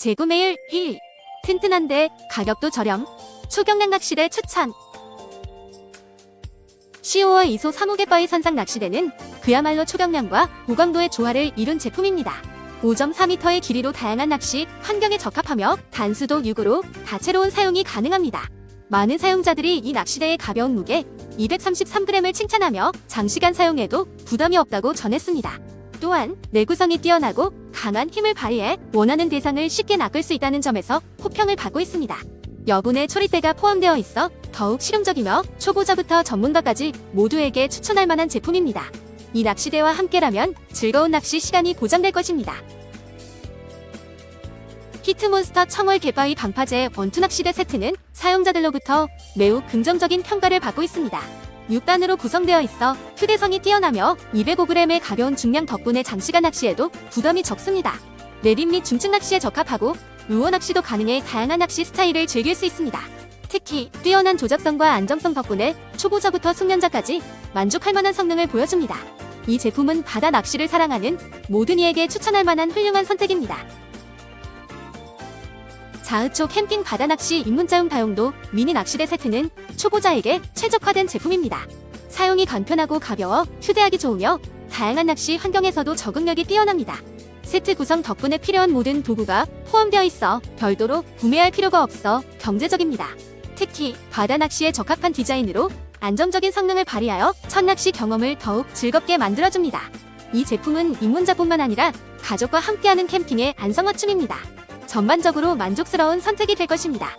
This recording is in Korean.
재구매율 1. 튼튼한데 가격도 저렴. 초경량 낚시대 추천. 15월 이소 3호개 바위 선상 낚시대는 그야말로 초경량과 고강도의 조화를 이룬 제품입니다. 5.4m의 길이로 다양한 낚시 환경에 적합하며 단수도 6으로 다채로운 사용이 가능합니다. 많은 사용자들이 이 낚시대의 가벼운 무게 233g을 칭찬하며 장시간 사용해도 부담이 없다고 전했습니다. 또한 내구성이 뛰어나고 강한 힘을 발휘해 원하는 대상을 쉽게 낚을 수 있다는 점에서 호평을 받고 있습니다. 여분의 초리대가 포함되어 있어 더욱 실용적이며 초보자부터 전문가까지 모두에게 추천할 만한 제품입니다. 이 낚시대와 함께라면 즐거운 낚시 시간이 보장될 것입니다. 히트몬스터 청월 개바위 방파제 원투 낚시대 세트는 사용자들로부터 매우 긍정적인 평가를 받고 있습니다. 6단으로 구성되어 있어 휴대성이 뛰어나며 205g의 가벼운 중량 덕분에 장시간 낚시에도 부담이 적습니다. 내림 및 중층 낚시에 적합하고 루어 낚시도 가능해 다양한 낚시 스타일을 즐길 수 있습니다. 특히 뛰어난 조작성과 안정성 덕분에 초보자부터 숙련자까지 만족할 만한 성능을 보여줍니다. 이 제품은 바다 낚시를 사랑하는 모든 이에게 추천할 만한 훌륭한 선택입니다. 자흐초 캠핑 바다 낚시 입문자용 다용도 미니 낚시대 세트는 초보자에게 최적화된 제품입니다. 사용이 간편하고 가벼워 휴대하기 좋으며 다양한 낚시 환경에서도 적응력이 뛰어납니다. 세트 구성 덕분에 필요한 모든 도구가 포함되어 있어 별도로 구매할 필요가 없어 경제적입니다. 특히 바다 낚시에 적합한 디자인으로 안정적인 성능을 발휘하여 첫 낚시 경험을 더욱 즐겁게 만들어줍니다. 이 제품은 입문자뿐만 아니라 가족과 함께하는 캠핑의 안성맞춤입니다. 전반적으로 만족스러운 선택이 될 것입니다.